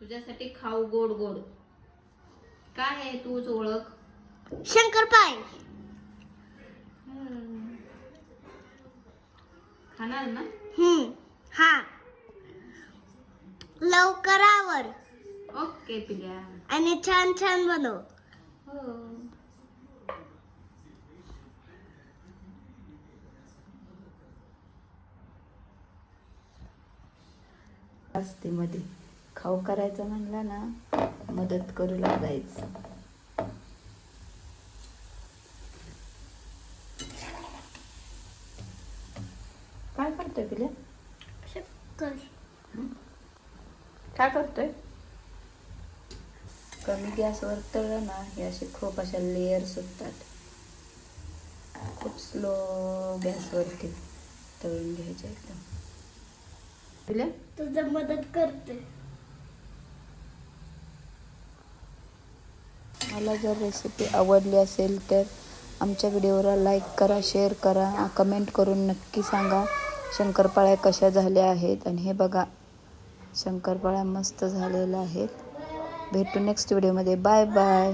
तुझ्यासाठी खाऊ गोड गोड. काय आहे तूच ओळख? शंकरपाय खाणार ना? हम्म हा. लवकरावर. ओके पिल्या आणि छान छान बनव. हो. असते मध्ये. खाऊ करायचं म्हणलं ना मदत करू लागायचं. काय करतोय पिल्या काय करतोय? कमी गॅसवर तळलं ना हे असे खूप अशा लेअर सुटतात. खूप स्लो गॅसवरती तळून घ्यायचे एकदम. तुझं मदत करते. मला जर रेसिपी आवडली असेल तर आमच्या व्हिडिओला लाईक करा शेअर करा कमेंट करून नक्की सांगा शंकरपाळ्या कशा झाल्या आहेत आणि हे बघा शंकरपाळ्या मस्त झालेल्या आहेत. भेटू नेक्स्ट व्हिडिओमध्ये बाय बाय